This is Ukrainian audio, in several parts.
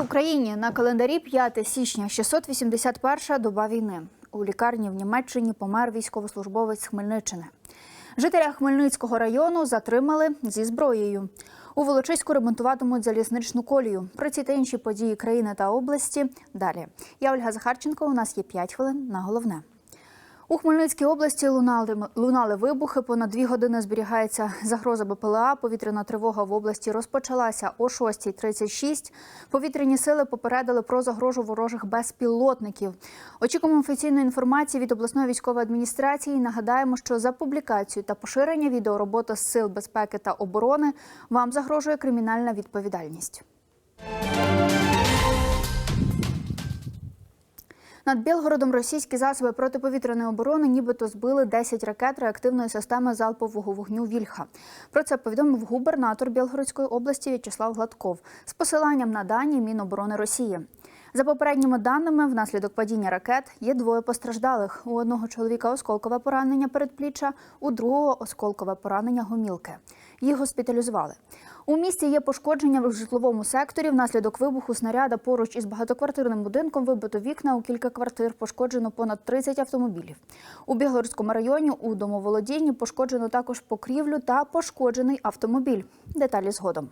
Україні на календарі 5 січня 681 доба війни. У лікарні в Німеччині помер військовослужбовець Хмельниччини. Жителя Хмельницького району затримали зі зброєю. У Волочиську ремонтуватимуть залізничну колію. Про ці та інші події країни та області далі. Я Ольга Захарченко. У нас є 5 хвилин на головне. У Хмельницькій області лунали, лунали вибухи. Понад дві години зберігається загроза БПЛА. Повітряна тривога в області розпочалася о 6.36. Повітряні сили попередили про загрожу ворожих безпілотників. Очікуємо офіційної інформації від обласної військової адміністрації. Нагадаємо, що за публікацію та поширення відеороботи з сил безпеки та оборони вам загрожує кримінальна відповідальність. Над Білгородом російські засоби протиповітряної оборони нібито збили 10 ракет реактивної системи залпового вогню Вільха. Про це повідомив губернатор Білгородської області В'ячеслав Гладков з посиланням на дані Міноборони Росії. За попередніми даними, внаслідок падіння ракет є двоє постраждалих. У одного чоловіка осколкове поранення передпліччя, у другого осколкове поранення гомілки. Їх госпіталізували. У місті є пошкодження в житловому секторі. Внаслідок вибуху снаряда поруч із багатоквартирним будинком вибито вікна у кілька квартир. Пошкоджено понад 30 автомобілів. У Білгородському районі у домоволодінні пошкоджено також покрівлю та пошкоджений автомобіль. Деталі згодом.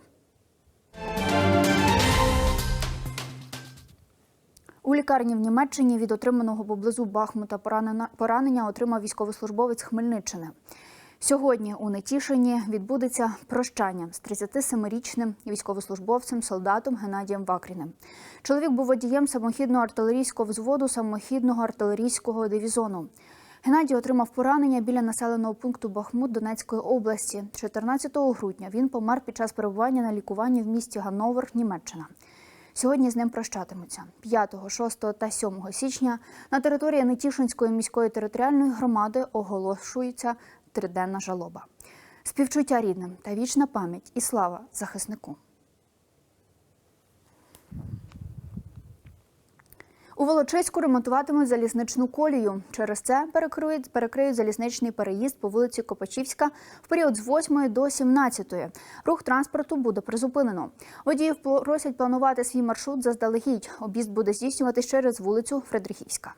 У лікарні в Німеччині від отриманого поблизу Бахмута поранення отримав військовослужбовець Хмельниччини. Сьогодні у Нетішині відбудеться прощання з 37-річним військовослужбовцем солдатом Геннадієм Вакріним. Чоловік був водієм самохідного артилерійського взводу самохідного артилерійського дивізону. Геннадій отримав поранення біля населеного пункту Бахмут Донецької області. 14 грудня він помер під час перебування на лікуванні в місті Ганновер, Німеччина. Сьогодні з ним прощатимуться 5, 6 та 7 січня на території Нетішинської міської територіальної громади оголошується триденна жалоба. Співчуття рідним та вічна пам'ять і слава захиснику. У Волочиську ремонтуватимуть залізничну колію. Через це перекриють, перекриють залізничний переїзд по вулиці Копачівська в період з 8 до 17. Рух транспорту буде призупинено. Водіїв просять планувати свій маршрут заздалегідь. Об'їзд буде здійснюватись через вулицю Фредрихівська.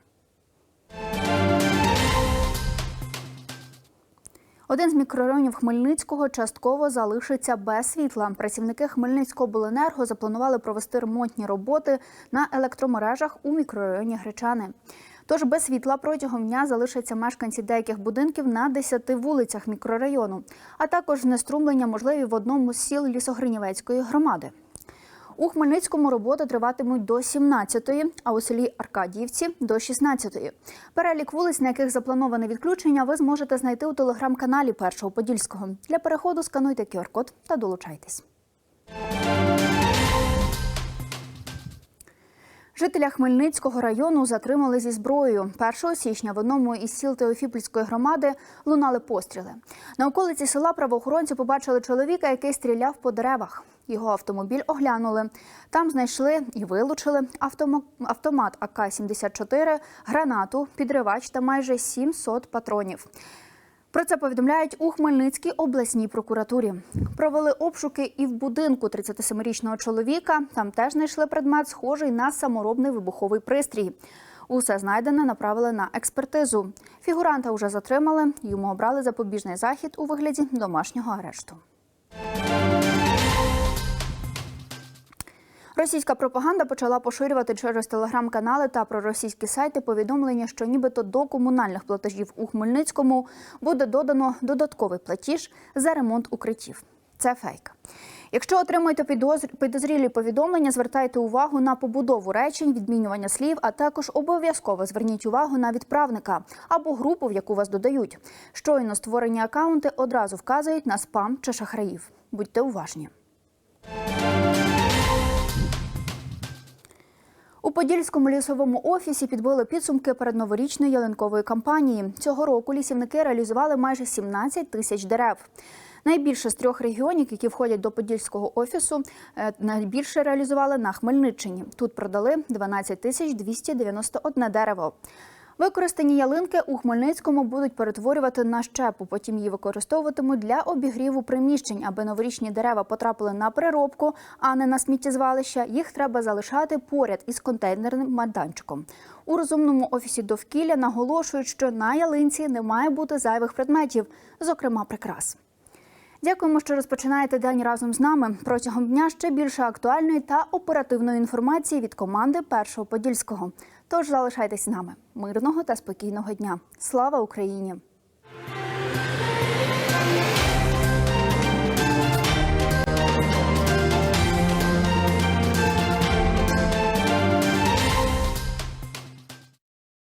Один з мікрорайонів Хмельницького частково залишиться без світла. Працівники Хмельницького обленерго запланували провести ремонтні роботи на електромережах у мікрорайоні Гречани. Тож без світла протягом дня залишаться мешканці деяких будинків на 10 вулицях мікрорайону, а також знеструмлення можливі в одному з сіл Лісогринівецької громади. У Хмельницькому роботи триватимуть до 17-ї, а у селі Аркадіївці до 16-ї. Перелік вулиць, на яких заплановане відключення, ви зможете знайти у телеграм-каналі Першого Подільського. Для переходу скануйте QR-код та долучайтесь. Жителя Хмельницького району затримали зі зброєю. 1 січня в одному із сіл Теофіпольської громади лунали постріли. На околиці села правоохоронці побачили чоловіка, який стріляв по деревах. Його автомобіль оглянули. Там знайшли і вилучили автомат АК-74, гранату, підривач та майже 700 патронів. Про це повідомляють у Хмельницькій обласній прокуратурі. Провели обшуки і в будинку 37-річного чоловіка. Там теж знайшли предмет, схожий на саморобний вибуховий пристрій. Усе знайдене направили на експертизу. Фігуранта вже затримали. Йому обрали запобіжний захід у вигляді домашнього арешту. Російська пропаганда почала поширювати через телеграм-канали та проросійські сайти повідомлення, що нібито до комунальних платежів у Хмельницькому буде додано додатковий платіж за ремонт укриттів. Це фейк. Якщо отримуєте підозрілі повідомлення, звертайте увагу на побудову речень, відмінювання слів, а також обов'язково зверніть увагу на відправника або групу, в яку вас додають. Щойно створені акаунти одразу вказують на спам чи шахраїв. Будьте уважні. Подільському лісовому офісі підбили підсумки передноворічної ялинкової кампанії. Цього року лісівники реалізували майже 17 тисяч дерев. Найбільше з трьох регіонів, які входять до Подільського офісу, е, найбільше реалізували на Хмельниччині. Тут продали 12 тисяч 291 дерево. Використані ялинки у Хмельницькому будуть перетворювати на щепу. Потім її використовуватимуть для обігріву приміщень, аби новорічні дерева потрапили на переробку, а не на сміттєзвалища. Їх треба залишати поряд із контейнерним майданчиком. У розумному офісі довкілля наголошують, що на ялинці не має бути зайвих предметів, зокрема прикрас. Дякуємо, що розпочинаєте день разом з нами. Протягом дня ще більше актуальної та оперативної інформації від команди Першого Подільського. Тож залишайтесь з нами. Мирного та спокійного дня. Слава Україні!